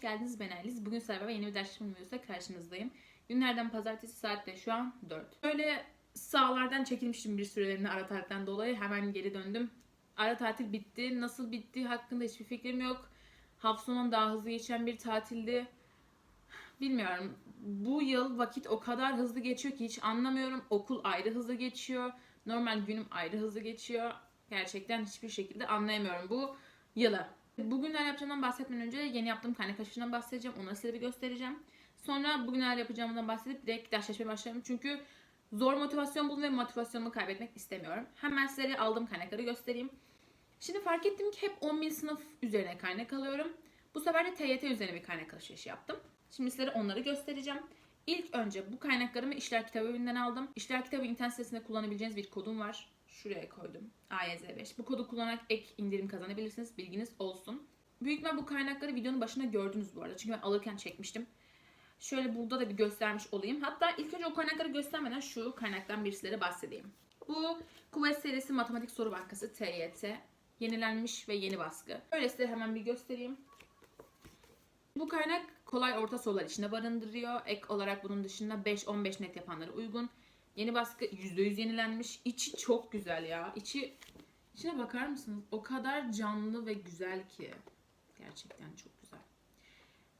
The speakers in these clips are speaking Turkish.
Geldiniz. Ben Aliz. Bugün sizlerle beraber yeni bir ders videosuyla karşınızdayım. Günlerden pazartesi saatte şu an 4. Böyle sağlardan çekilmiştim bir süreliğine ara tatilden dolayı. Hemen geri döndüm. Ara tatil bitti. Nasıl bitti hakkında hiçbir fikrim yok. Hafta daha hızlı geçen bir tatildi. Bilmiyorum. Bu yıl vakit o kadar hızlı geçiyor ki hiç anlamıyorum. Okul ayrı hızlı geçiyor. Normal günüm ayrı hızlı geçiyor. Gerçekten hiçbir şekilde anlayamıyorum bu yılı. Bugün neler yapacağımdan bahsetmeden önce yeni yaptığım kaynak aşısından bahsedeceğim. Onları size bir göstereceğim. Sonra bugün neler yapacağımdan bahsedip direkt dersleşmeye başlarım. Çünkü zor motivasyon buldum ve motivasyonumu kaybetmek istemiyorum. Hemen size aldığım kaynakları göstereyim. Şimdi fark ettim ki hep 10.000 sınıf üzerine kaynak alıyorum. Bu sefer de TYT üzerine bir kaynak alışverişi yaptım. Şimdi sizlere onları göstereceğim. İlk önce bu kaynaklarımı işler kitabı evinden aldım. İşler kitabı internet sitesinde kullanabileceğiniz bir kodum var. Şuraya koydum. AYZ5. Bu kodu kullanarak ek indirim kazanabilirsiniz. Bilginiz olsun. Büyük bu kaynakları videonun başında gördünüz bu arada. Çünkü ben alırken çekmiştim. Şöyle burada da bir göstermiş olayım. Hatta ilk önce o kaynakları göstermeden şu kaynaktan bir sizlere bahsedeyim. Bu Kuvvet serisi Matematik Soru Bankası TYT. Yenilenmiş ve yeni baskı. Öyle size hemen bir göstereyim. Bu kaynak kolay orta sorular içinde barındırıyor. Ek olarak bunun dışında 5-15 net yapanlara uygun. Yeni baskı %100 yenilenmiş. İçi çok güzel ya. İçi içine bakar mısınız? O kadar canlı ve güzel ki. Gerçekten çok güzel.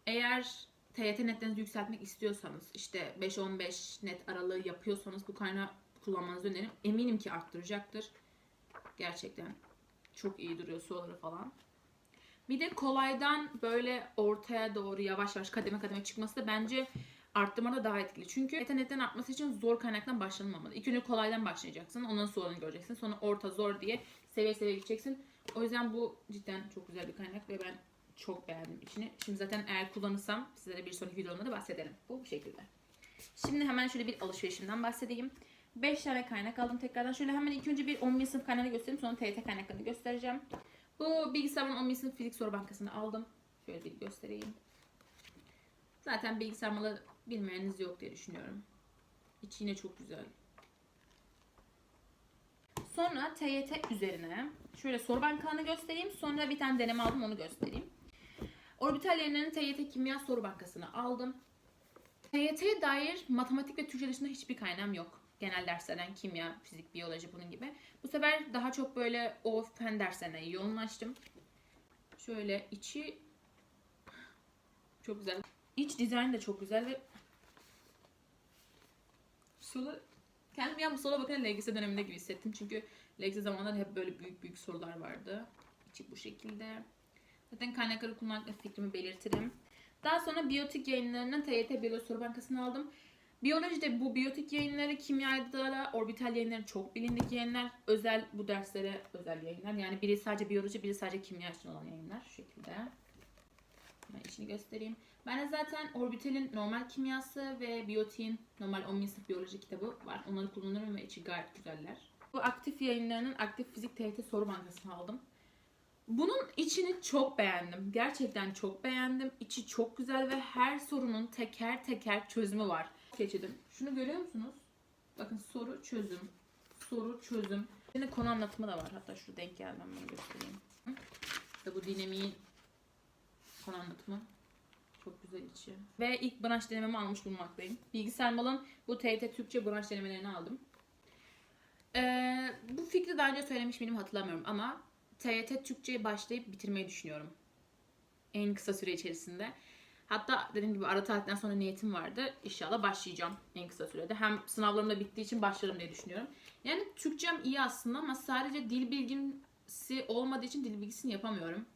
Eğer TYT netlerinizi yükseltmek istiyorsanız işte 5-15 net aralığı yapıyorsanız bu kaynağı kullanmanızı öneririm. Eminim ki arttıracaktır. Gerçekten çok iyi duruyor soruları falan. Bir de kolaydan böyle ortaya doğru yavaş yavaş kademe kademe çıkması da bence arttırmada daha etkili. Çünkü yetenekten artması için zor kaynaktan başlanmamalı. İlk önce kolaydan başlayacaksın. Ondan sonrasını göreceksin. Sonra orta zor diye seviye seviye gideceksin. O yüzden bu cidden çok güzel bir kaynak ve ben çok beğendim içini. Şimdi zaten eğer kullanırsam sizlere bir sonraki videomda da bahsederim. Bu bu şekilde. Şimdi hemen şöyle bir alışverişimden bahsedeyim. 5 tane kaynak aldım tekrardan. Şöyle hemen ilk önce bir 10 sınıf kaynağını göstereyim. Sonra TYT kaynaklarını göstereceğim. Bu bilgisayarın 10 sınıf fizik soru bankasını aldım. Şöyle bir göstereyim. Zaten bilgisayar malı bilmeyeniniz yok diye düşünüyorum. İçi yine çok güzel. Sonra TYT üzerine şöyle soru bankalarını göstereyim. Sonra bir tane deneme aldım onu göstereyim. Orbital yayınlarının TYT Kimya Soru Bankası'nı aldım. TYT'ye dair matematik ve Türkçe dışında hiçbir kaynağım yok. Genel derslerden kimya, fizik, biyoloji bunun gibi. Bu sefer daha çok böyle o fen derslerine yoğunlaştım. Şöyle içi çok güzel. İç dizayn da çok güzel ve solu kendimi ya bu sola bakın LGS döneminde gibi hissettim. Çünkü LGS zamanında hep böyle büyük büyük sorular vardı. İçi bu şekilde. Zaten kaynakları kullanmakla fikrimi belirtirim. Daha sonra biyotik yayınlarının TYT Biyoloji Soru Bankası'nı aldım. Biyolojide bu biyotik yayınları, kimyada da orbital yayınları çok bilindik yayınlar. Özel bu derslere özel yayınlar. Yani biri sadece biyoloji, biri sadece kimya için olan yayınlar. Şu şekilde. Ben içini göstereyim. Ben de zaten orbitalin normal kimyası ve biyotiğin normal 10 sınıf biyoloji kitabı var. Onları kullanırım ve içi gayet güzeller. Bu aktif yayınlarının aktif fizik TYT soru bankasını aldım. Bunun içini çok beğendim. Gerçekten çok beğendim. İçi çok güzel ve her sorunun teker teker çözümü var. Geçelim. Şunu görüyor musunuz? Bakın soru çözüm. Soru çözüm. Yine konu anlatımı da var. Hatta şu denk geldi ben bunu göstereyim. İşte bu dinamiğin konu anlatımı. Çok güzel içi. Ve ilk branş denememi almış bulunmaktayım. Bilgisayar malın bu TYT Türkçe branş denemelerini aldım. Ee, bu fikri daha önce söylemiş miydim hatırlamıyorum ama TYT Türkçe'ye başlayıp bitirmeyi düşünüyorum. En kısa süre içerisinde. Hatta dediğim gibi ara tatilden sonra niyetim vardı. İnşallah başlayacağım en kısa sürede. Hem sınavlarım da bittiği için başlarım diye düşünüyorum. Yani Türkçem iyi aslında ama sadece dil bilgisi olmadığı için dil bilgisini yapamıyorum.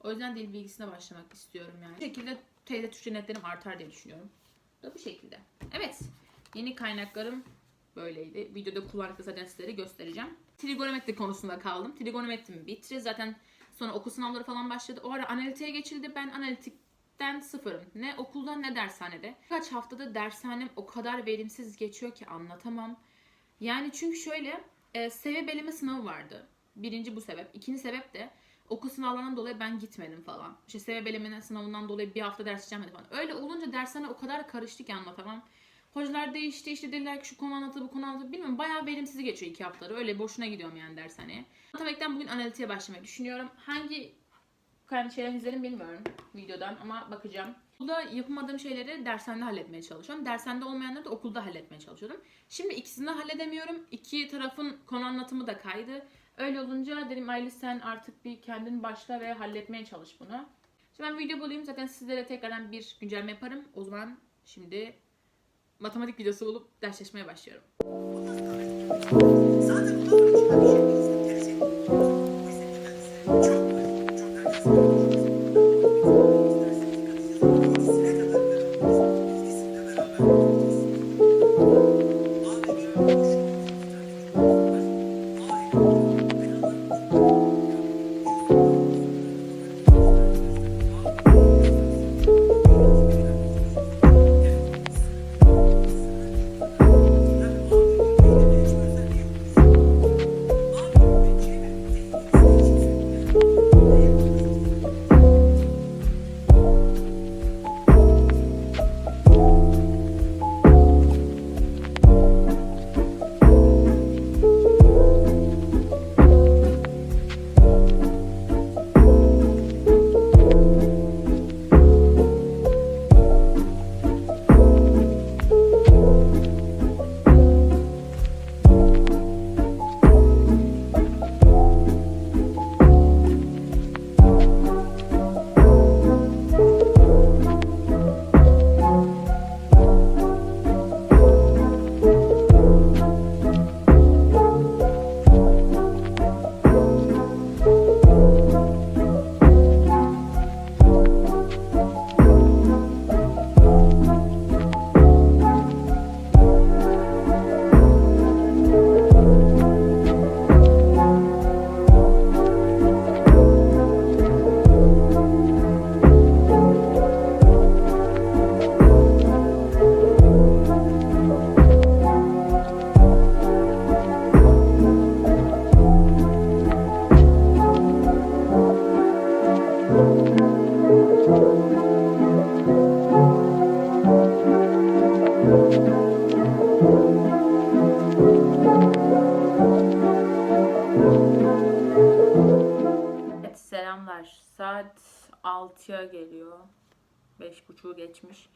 O yüzden dil bilgisine başlamak istiyorum yani. Bu şekilde TYT Türkçe netlerim artar diye düşünüyorum. Da bu şekilde. Evet. Yeni kaynaklarım böyleydi. Videoda kullandıkça zaten sizlere göstereceğim. Trigonometri konusunda kaldım. Trigonometrimi bitti. Zaten sonra okul sınavları falan başladı. O ara analitiğe geçildi. Ben analitikten sıfırım. Ne okuldan ne dershanede. Kaç haftada dershanem o kadar verimsiz geçiyor ki anlatamam. Yani çünkü şöyle e, seviye belirleme sınavı vardı. Birinci bu sebep. İkinci sebep de okul sınavlarından dolayı ben gitmedim falan. İşte seviye belirleme sınavından dolayı bir hafta ders işlemedim falan. Öyle olunca dershane o kadar karıştı ki anlatamam. Hocalar değişti işte dediler ki şu konu anlatıldı bu konu anlatıldı. Bilmiyorum bayağı verimsiz geçiyor iki haftaları. Öyle boşuna gidiyorum yani dershaneye. Matematikten bugün analitiğe başlamayı düşünüyorum. Hangi kaynağı şeyler izlerim bilmiyorum videodan ama bakacağım. Okulda yapamadığım şeyleri dershanede halletmeye çalışıyorum. Dershanede olmayanları da okulda halletmeye çalışıyordum. Şimdi ikisini de halledemiyorum. İki tarafın konu anlatımı da kaydı. Öyle olunca dedim Aylı sen artık bir kendin başla ve halletmeye çalış bunu. Şimdi ben video bulayım zaten sizlere tekrardan bir güncelleme yaparım. O zaman şimdi matematik videosu bulup dersleşmeye başlıyorum. Zaten bundan selamlar. Saat 6'ya geliyor. 5.30'u geçmiş.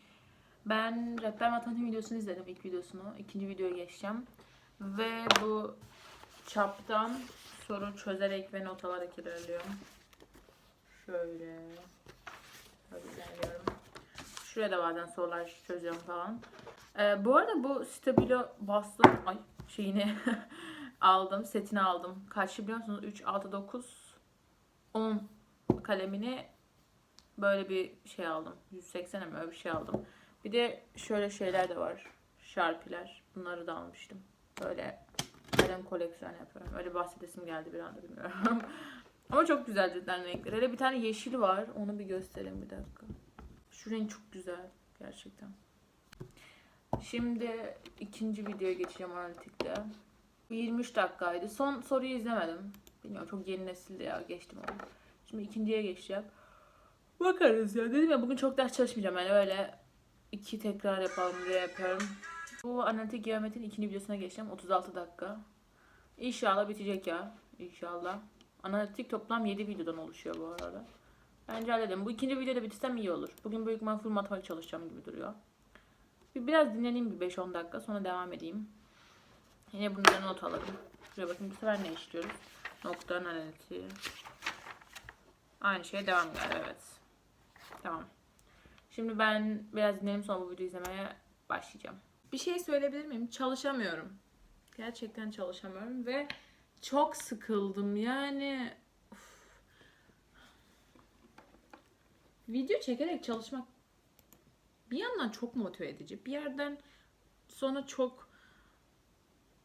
Ben rehber matematik videosunu izledim ilk videosunu. İkinci videoya geçeceğim. Ve bu çaptan soru çözerek ve not alarak ilerliyorum. Şöyle. Şöyle ilerliyorum. Şuraya da bazen sorular çözüyorum falan. Ee, bu arada bu Stabilo bastım. Ay şeyini aldım. Setini aldım. Kaçlı biliyor musunuz? 3, 6, 9, 10 kalemini böyle bir şey aldım. 180 mi öyle bir şey aldım. Bir de şöyle şeyler de var. Şarpiler. Bunları da almıştım. Böyle kalem koleksiyon yapıyorum. Öyle bahsedesim geldi bir anda bilmiyorum. Ama çok güzel cidden renkler. Hele bir tane yeşil var. Onu bir göstereyim bir dakika. Şu renk çok güzel. Gerçekten. Şimdi ikinci videoya geçeceğim analitikte. 23 dakikaydı. Son soruyu izlemedim. Bilmiyorum çok yeni nesilde ya geçtim onu. Şimdi ikinciye geçeceğim. Bakarız ya. Dedim ya bugün çok ders çalışmayacağım yani öyle iki tekrar yapalım diye yapıyorum. Bu analitik geometrinin ikinci videosuna geçeceğim. 36 dakika. İnşallah bitecek ya. İnşallah. Analitik toplam 7 videodan oluşuyor bu arada. Bence halledelim. Bu ikinci videoda bitirsem iyi olur. Bugün büyük ihtimal full matematik çalışacağım gibi duruyor. Bir biraz dinleneyim bir 5-10 dakika sonra devam edeyim. Yine bundan not alırım. Şuraya bakın bu sefer ne işliyoruz? Nokta analitiği. Aynı şeye devam galiba evet. Tamam. Şimdi ben biraz dinleneyim sonra bu videoyu izlemeye başlayacağım. Bir şey söyleyebilir miyim? Çalışamıyorum. Gerçekten çalışamıyorum ve çok sıkıldım yani. Uf. Video çekerek çalışmak bir yandan çok motive edici. Bir yerden sonra çok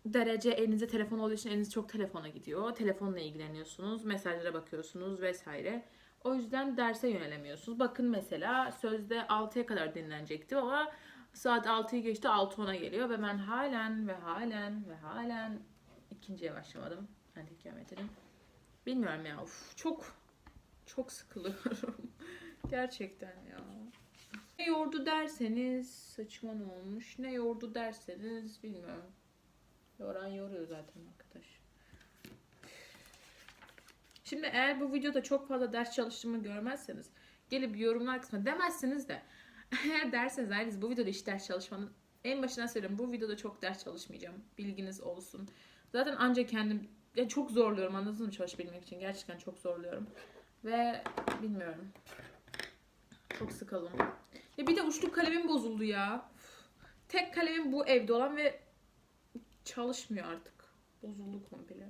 derece elinize telefon olduğu için eliniz çok telefona gidiyor. Telefonla ilgileniyorsunuz, mesajlara bakıyorsunuz vesaire. O yüzden derse yönelemiyorsunuz. Bakın mesela sözde 6'ya kadar dinlenecekti ama saat 6'yı geçti 6.10'a geliyor ve ben halen ve halen ve halen ikinciye başlamadım. Antik geometrinin. Bilmiyorum ya. Uf, çok çok sıkılıyorum. Gerçekten ya. Ne yordu derseniz saçma ne olmuş. Ne yordu derseniz bilmiyorum. Yoran yoruyor zaten arkadaş. Şimdi eğer bu videoda çok fazla ders çalıştığımı görmezseniz gelip yorumlar kısmına demezsiniz de eğer derseniz Ailiz bu videoda hiç ders çalışmanın en başından söylüyorum bu videoda çok ders çalışmayacağım. Bilginiz olsun. Zaten ancak kendim ya çok zorluyorum anladınız mı çalışabilmek için. Gerçekten çok zorluyorum. Ve bilmiyorum. Çok sıkıldım. Ya bir de uçlu kalemim bozuldu ya. Tek kalemim bu evde olan ve çalışmıyor artık. Bozuldu komple.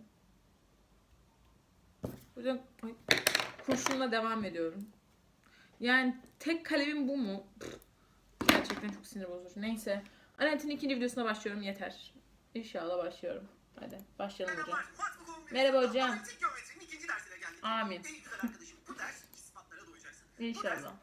O yüzden ay, kurşunla devam ediyorum. Yani tek kalemim bu mu? Pff, Gerçekten çok sinir bozucu. Neyse. Anet'in ikinci videosuna başlıyorum yeter. İnşallah başlıyorum. Hadi başlayalım hocam. Merhaba, bu hocam. Amin. En güzel arkadaşım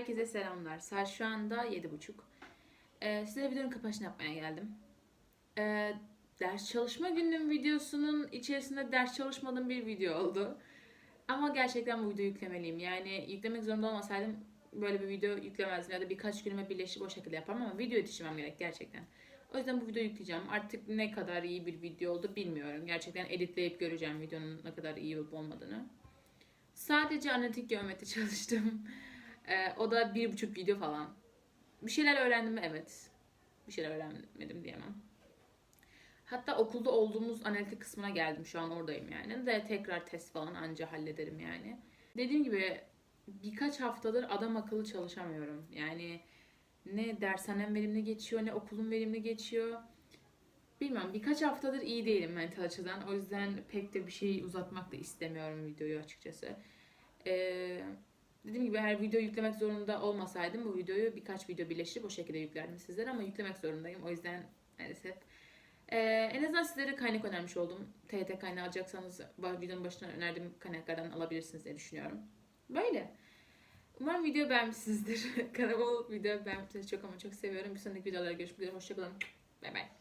herkese selamlar. Saat şu anda 7.30. Ee, size videonun kapanışını yapmaya geldim. Ee, ders çalışma günüm videosunun içerisinde ders çalışmadığım bir video oldu. Ama gerçekten bu videoyu yüklemeliyim. Yani yüklemek zorunda olmasaydım böyle bir video yüklemezdim ya da birkaç günüme birleşip o şekilde yaparım ama video yetiştirmem gerek gerçekten. O yüzden bu videoyu yükleyeceğim. Artık ne kadar iyi bir video oldu bilmiyorum. Gerçekten editleyip göreceğim videonun ne kadar iyi olup olmadığını. Sadece analitik geometri çalıştım. Ee, o da bir buçuk video falan. Bir şeyler öğrendim mi? Evet. Bir şeyler öğrenmedim diyemem. Hatta okulda olduğumuz analitik kısmına geldim. Şu an oradayım yani. De tekrar test falan anca hallederim yani. Dediğim gibi birkaç haftadır adam akıllı çalışamıyorum. Yani ne dershanem verimli geçiyor ne okulum verimli geçiyor. Bilmiyorum birkaç haftadır iyi değilim mental açıdan. O yüzden pek de bir şey uzatmak da istemiyorum videoyu açıkçası. Ee, dediğim gibi eğer video yüklemek zorunda olmasaydım bu videoyu birkaç video birleştirip o şekilde yüklerdim sizlere ama yüklemek zorundayım. O yüzden maalesef. Ee, en azından sizlere kaynak önermiş oldum. TYT kaynağı alacaksanız videonun başına önerdiğim kaynaklardan alabilirsiniz diye düşünüyorum. Böyle. Umarım video beğenmişsinizdir. Kanalıma olup video beğenmişsiniz çok ama çok seviyorum. Bir sonraki videolarda görüşmek üzere. Hoşçakalın. Bay bay.